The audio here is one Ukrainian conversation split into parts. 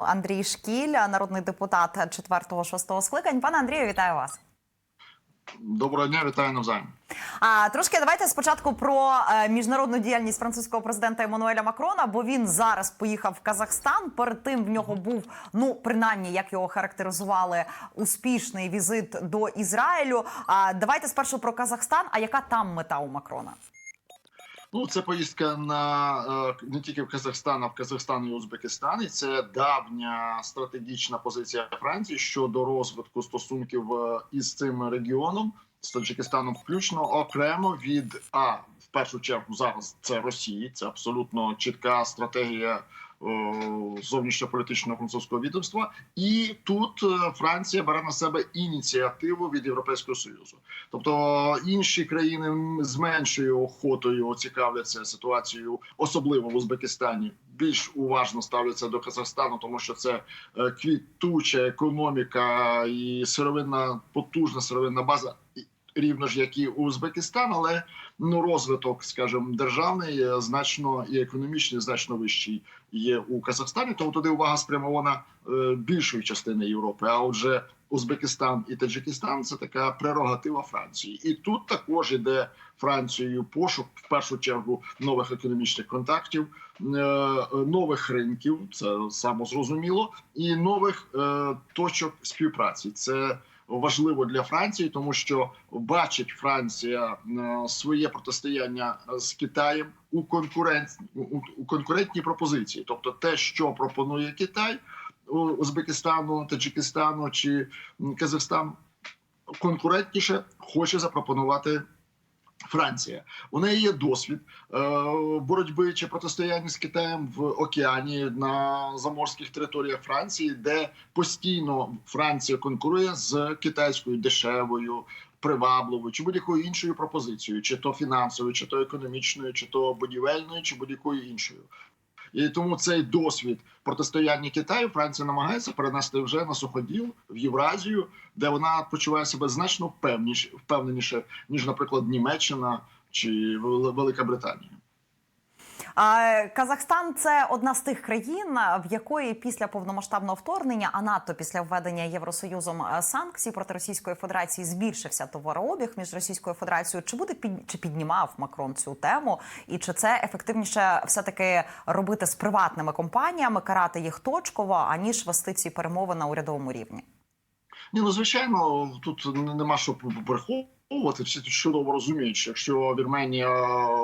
Андрій Шкіль, народний депутат 4-6 скликань. Пане Андрію, вітаю вас. Доброго дня, вітаю навзаєм. А трошки давайте спочатку про е, міжнародну діяльність французького президента Еммануеля Макрона, бо він зараз поїхав в Казахстан. Перед тим в нього був ну принаймні, як його характеризували, успішний візит до Ізраїлю. А давайте спершу про Казахстан. А яка там мета у Макрона? Ну, це поїздка на е, не тільки в Казахстан, а в Казахстан і Узбекистан. І це давня стратегічна позиція Франції щодо розвитку стосунків е, із цим регіоном з Таджикистаном, включно окремо від а в першу чергу зараз це Росії. Це абсолютно чітка стратегія. О, Зовнішньополітичного французького відомства, і тут е, Франція бере на себе ініціативу від Європейського союзу. Тобто інші країни з меншою охотою цікавляться ситуацією, особливо в Узбекистані. Більш уважно ставляться до Казахстану, тому що це е, квітуча економіка і сировинна потужна сировинна база. Рівно ж як і Узбекистан, але ну розвиток, скажімо, державний е, значно і економічний значно вищий є у Казахстані. Тому туди увага спрямована е, більшої частини Європи. А отже, Узбекистан і Таджикистан це така прерогатива Франції, і тут також іде Францією пошук в першу чергу нових економічних контактів, е, нових ринків. Це самозрозуміло, і нових точок співпраці. Це важливо для Франції, тому що бачить Франція е, своє протистояння з Китаєм у конкурент у, конкурентній пропозиції, тобто те, що пропонує Китай. Узбекистану, Таджикистану чи Казахстан, конкурентніше хоче запропонувати Франція. У неї є досвід е, боротьби чи протистояння з Китаєм в океані на заморських територіях Франції, де постійно Франція конкурує з китайською дешевою. Привабливою чи будь-якою іншою пропозицією, чи то фінансовою, чи то економічною, чи то будівельною, чи будь-якою іншою. І тому цей досвід протистояння Китаю Франція намагається перенести вже на суходіл в Євразію, де вона почуває себе значно впевненіше ніж, наприклад, Німеччина чи Велика Британія. Казахстан це одна з тих країн, в якої після повномасштабного вторгнення, а НАТО після введення Євросоюзом е, санкцій проти Російської Федерації збільшився товарообіг між Російською Федерацією. Чи буде під чи піднімав Макрон цю тему? І чи це ефективніше все таки робити з приватними компаніями, карати їх точково, аніж вести ці перемови на урядовому рівні? Ні, ну звичайно, тут нема що приховувати. Всі тут чудово розуміють, що якщо Вірменія,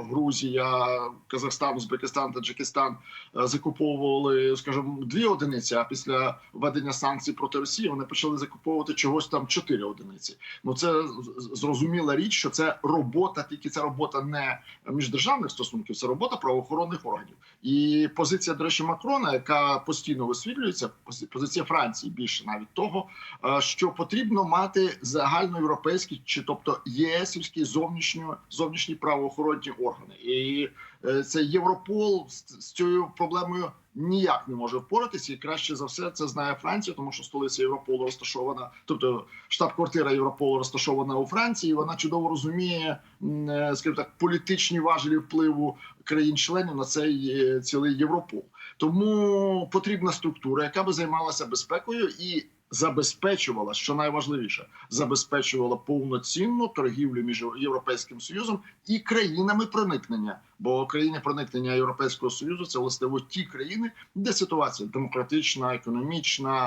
Грузія, Казахстан, Узбекистан, Таджикистан е, закуповували, скажімо, дві одиниці, а після введення санкцій проти Росії вони почали закуповувати чогось там чотири одиниці. Ну це зрозуміла річ, що це робота, тільки це робота не міждержавних стосунків, це робота правоохоронних органів. І позиція, до речі, Макрона, яка постійно висвітлюється, пози- позиція Франції більше навіть того, е, що потрібно мати загальноєвропейські чи тобто єсівські зовнішні зовнішні правоохоронні органи, і е, це Європол з, цією проблемою ніяк не може впоратися, і краще за все це знає Франція, тому що столиця Європолу розташована, тобто штаб-квартира Європолу розташована у Франції. і Вона чудово розуміє, е, скажімо так, політичні важелі впливу країн-членів на цей е, цілий Європол. Тому потрібна структура, яка би займалася безпекою і забезпечувала, що найважливіше, забезпечувала повноцінну торгівлю між Європейським Союзом і країнами проникнення. Бо країни проникнення Європейського союзу це властиво ті країни, де ситуація демократична, економічна,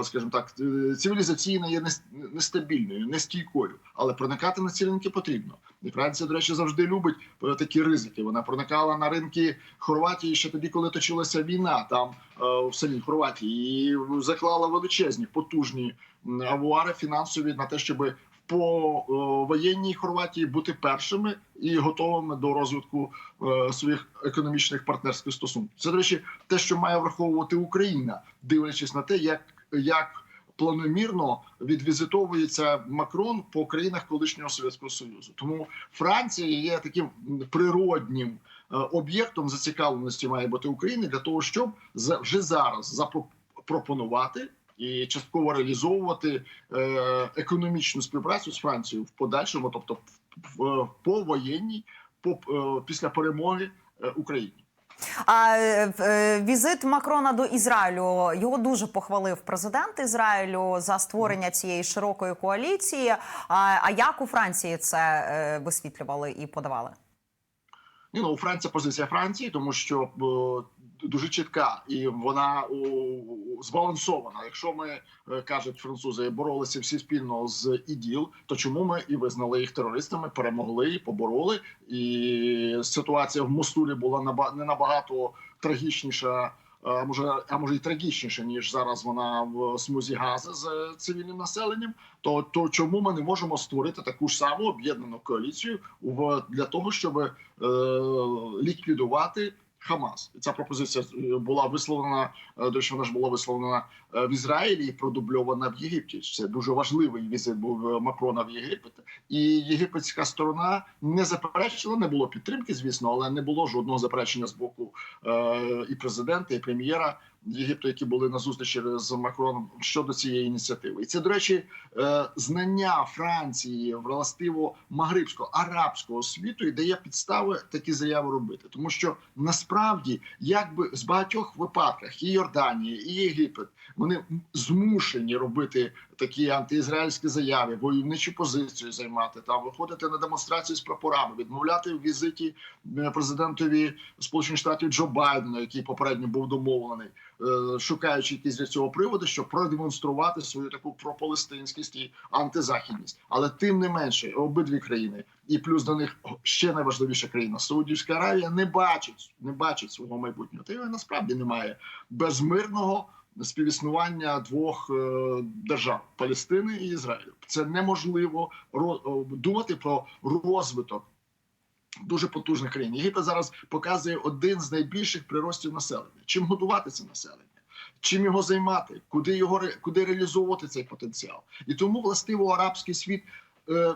е, скажімо так, е, цивілізаційна є нес- нестабільною, нестійкою, але проникати на ці ринки потрібно. І Франція, до речі, завжди любить такі ризики. Вона проникала на ринки Хорватії ще тоді, коли точилася війна там е, в самій Хорватії, і заклала величезні потужні авуари фінансові на те, щоб по е, воєнній Хорватії бути першими і готовими до розвитку е, своїх економічних партнерських стосунків. Це до речі, те, що має враховувати Україна, дивлячись на те, як, як планомірно відвізитовується Макрон по країнах колишнього Совєтського Союзу. Тому Франція є таким природнім е, об'єктом зацікавленості має бути України для того, щоб вже зараз запропонувати і частково реалізовувати е, економічну співпрацю з Францією в подальшому, тобто в, в, по е, після перемоги е, Україні. А візит Макрона до Ізраїлю його дуже похвалив президент Ізраїлю за створення цієї широкої коаліції. А, а як у Франції це висвітлювали і подавали? Ні, ну у Франції позиція Франції, тому що дуже чітка і вона збалансована. Якщо ми е, кажуть французи, боролися всі спільно з іділ, то чому ми і визнали їх терористами, перемогли і побороли? І ситуація в Мосулі була не набагато трагічніша. А може, а може і трагічніше ніж зараз вона в смузі Гази з е, цивільним населенням. То то чому ми не можемо створити таку ж саму об'єднану коаліцію в для того, щоб е, ліквідувати Хамас? Ця пропозиція е, була висловлена. е, До вона ж була висловлена в Ізраїлі і продубльована в Єгипті. Це дуже важливий візит був е, Макрона в Єгипет. І єгипетська сторона не заперечила, не було підтримки, звісно, але не було жодного заперечення з боку е, і президента, і прем'єра Єгипту, які були на зустрічі з Макроном щодо цієї ініціативи. І це, до речі, е, знання Франції властиво магрибського арабського світу і дає підстави такі заяви робити, тому що насправді, якби з багатьох випадках і Йорданія, і Єгипет вони змушені робити такі антиізраїльські заяви, войовничу позицію займати там, виходити на демонстрації з прапорами, відмовляти в візиті е, президентові Сполучених Штатів Джо Байдену, який попередньо був домовлений, е, шукаючи якісь для цього приводи, щоб продемонструвати свою таку пропалестинськість і антизахідність. Але тим не менше, обидві країни, і плюс до них ще найважливіша країна Саудівська Аравія не бачить, не бачить свого майбутнього. Та його насправді немає без мирного співіснування двох е, держав Палестини і Ізраїлю. Це неможливо е, думати про розвиток дуже потужних країн. Єгипет зараз показує один з найбільших приростів населення. Чим годувати це населення? Чим його займати, куди його куди реалізовувати цей потенціал? І тому властиво арабський світ е,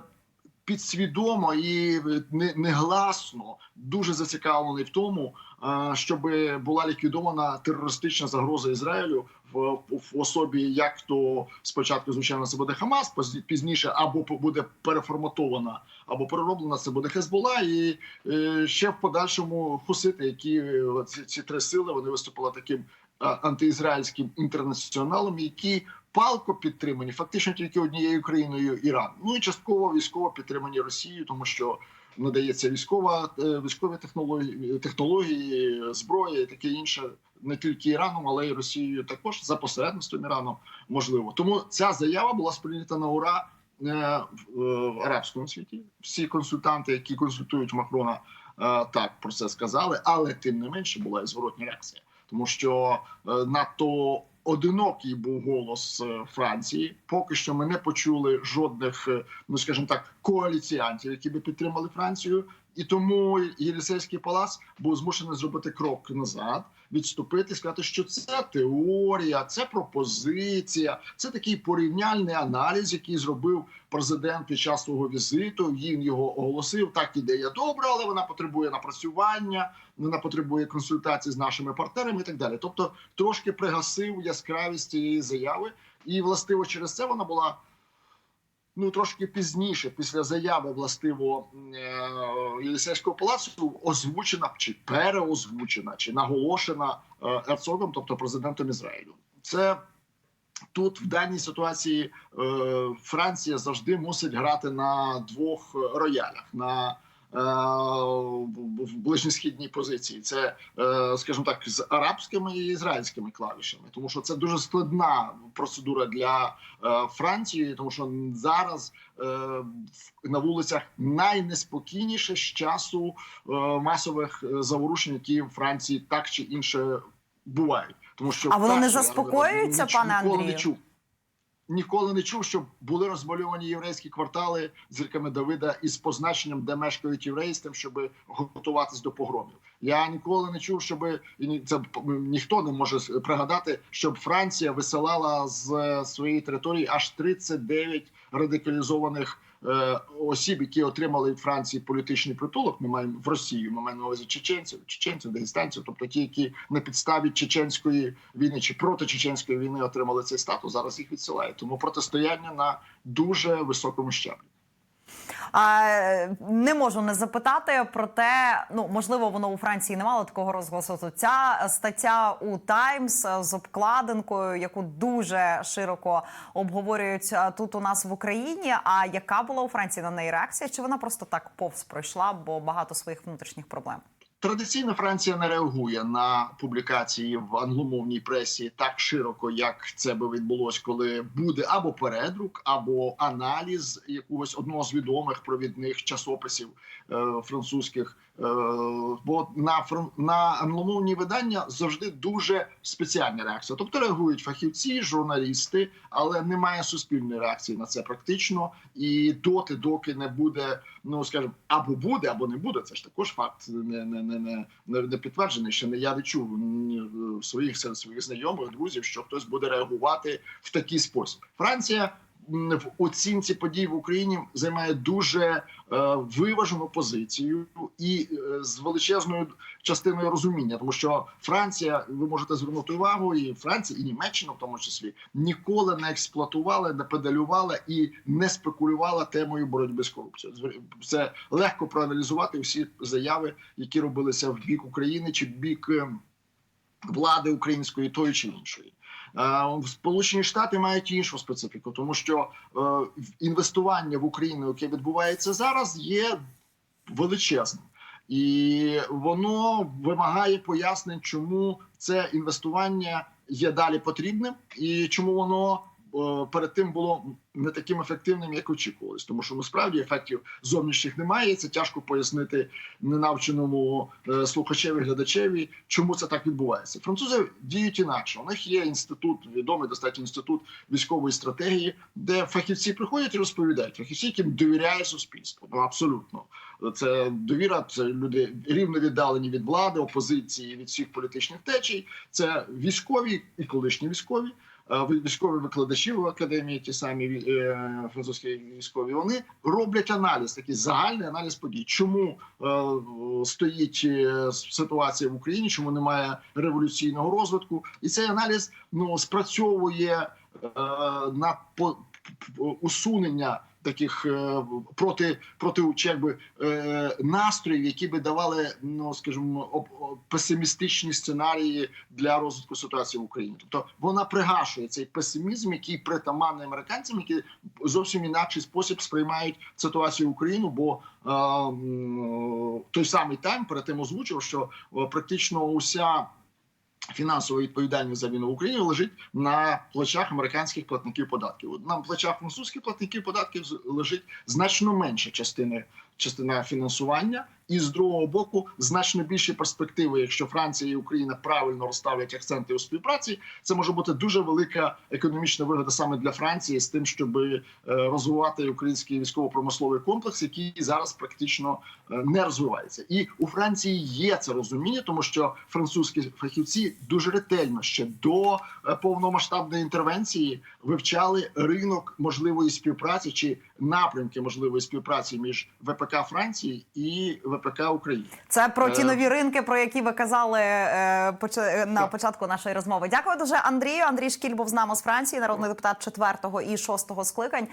підсвідомо і е, не- негласно дуже зацікавлений в тому, е, щоб була ліквідована терористична загроза Ізраїлю в, особі, як то спочатку звичайно це буде Хамас, пізніше або буде переформатована, або перероблена це буде Хезбола, і е, ще в подальшому хусити, які ці, ці три сили вони виступили таким антиізраїльським інтернаціоналом, які палко підтримані фактично тільки однією країною Іран. Ну і частково військово підтримані Росією, тому що надається військова е, військові технології, технології, зброя і таке інше. Не тільки Іраном, але й Росією також за посередництвом Ірану можливо. Тому ця заява була сприйнята на ура е, в, е, в арабському світі. Всі консультанти, які консультують Макрона, так про це сказали, але тим не менше була і зворотня реакція, тому що надто одинокий був голос е, Франції. Поки що ми не почули жодних, е, ну скажімо так, коаліціантів, які би підтримали Францію. І тому Єлісейський палац був змушений зробити крок назад, відступити, сказати, що це теорія, це пропозиція, це такий порівняльний аналіз, який зробив президент під час свого візиту. Він його оголосив. Так ідея добра, але вона потребує напрацювання, вона потребує консультацій з нашими партнерами і так далі. Тобто, трошки пригасив яскравість цієї заяви, і властиво через це вона була. Ну, трошки пізніше, після заяви властиво Єлісейського палацу, озвучена чи переозвучена, чи наголошена е, Ерцогом, тобто президентом Ізраїлю. Це тут в даній ситуації е, Франція завжди мусить грати на двох роялях. на е, в- в ближньосхідній позиції, це, е, скажімо так, з арабськими і ізраїльськими клавішами, тому що це дуже складна процедура для е, Франції, тому що зараз е, на вулицях найнеспокійніше з часу е, масових е, заворушень, які в Франції так чи інше бувають. Тому що А воно не заспокоюється, пане Андрію? Ніколи не чув, щоб були розмальовані єврейські квартали зірками Давида із позначенням, де мешкають євреї, з тим, щоб готуватись до погромів. Я ніколи не чув, щоб і це ніхто не може пригадати, щоб Франція висилала з е, своєї території аж 39 радикалізованих е, осіб, які отримали від Франції політичний притулок. Ми маємо в Росію. Ми маємо на увазі чеченців, чеченців, дагестанців, тобто ті, які на підставі чеченської війни чи проти чеченської війни отримали цей статус. Зараз їх відсилають. Тому протистояння на дуже високому щаблі. А, не можу не запитати про те, ну можливо, воно у Франції не мало такого розголосу. Ця стаття у Таймс з обкладинкою, яку дуже широко обговорюють тут у нас в Україні. А яка була у Франції на неї реакція? Чи вона просто так повз пройшла, бо багато своїх внутрішніх проблем? Традиційно Франція не реагує на публікації в англомовній пресі так широко, як це би відбулось, коли буде або передрук, або аналіз якогось одного з відомих провідних часописів е, французьких. Е, бо на на англомовні видання завжди дуже спеціальна реакція. Тобто реагують фахівці, журналісти, але немає суспільної реакції на це практично. І доти, доки не буде, ну скажімо, або буде, або не буде. Це ж також факт не, не, не, не, не, підтверджений. Ще не я не чув своїх своїх знайомих, друзів, що хтось буде реагувати в такий спосіб. Франція в оцінці подій в Україні займає дуже е, виважену позицію і е, з величезною частиною розуміння, тому що Франція, ви можете звернути увагу, і Франція, і Німеччина, в тому числі, ніколи не експлуатувала, не педалювала і не спекулювала темою боротьби з корупцією. Це легко проаналізувати всі заяви, які робилися в бік України чи в бік е, влади української тої чи іншої. Е, Сполучені Штати мають іншу специфіку, тому що е, інвестування в Україну, яке відбувається зараз, є величезним. І воно вимагає пояснень, чому це інвестування є далі потрібним, і чому воно перед тим було не таким ефективним, як очікувалось. Тому що насправді ефектів зовнішніх немає. Це тяжко пояснити ненавченому е, слухачеві, глядачеві, чому це так відбувається. Французи діють інакше. У них є інститут, відомий достатньо інститут військової стратегії, де фахівці приходять і розповідають фахівці, яким довіряє суспільство. Ну абсолютно. Це довіра, це люди рівно віддалені від влади, опозиції, від всіх політичних течій. Це військові і колишні військові, військові викладачі в академії, ті самі е, французькі військові. Вони роблять аналіз, такий загальний аналіз подій. Чому е, стоїть е, ситуація в Україні? Чому немає революційного розвитку? І цей аналіз ну спрацьовує е, на усунення таких е, проти проти якби, е, настроїв, які би давали, ну скажімо, песимістичні сценарії для розвитку ситуації в Україні. Тобто вона пригашує цей песимізм, який притаманний американцям, які зовсім інакший спосіб сприймають ситуацію в Україну. Бо е, той самий тайм перед тим озвучив, що практично уся фінансова відповідальність за війну в Україні лежить на плечах американських платників податків. На плечах французьких платників податків лежить значно менша частина частина фінансування, і з другого боку значно більші перспективи. Якщо Франція і Україна правильно розставлять акценти у співпраці, це може бути дуже велика економічна вигода саме для Франції з тим, щоб е, розвивати український військово-промисловий комплекс, який зараз практично е, не розвивається. І у Франції є це розуміння, тому що французькі фахівці дуже ретельно ще до е, повномасштабної інтервенції вивчали ринок можливої співпраці чи напрямки можливої співпраці між ВПК Франції і ВПК України. Це про ті Е. нові ринки, про які ви казали е, е, на початку нашої розмови. Дякую дуже, Андрію. Андрій Шкіль був з нами з Франції, народний депутат 4 і 6 скликань.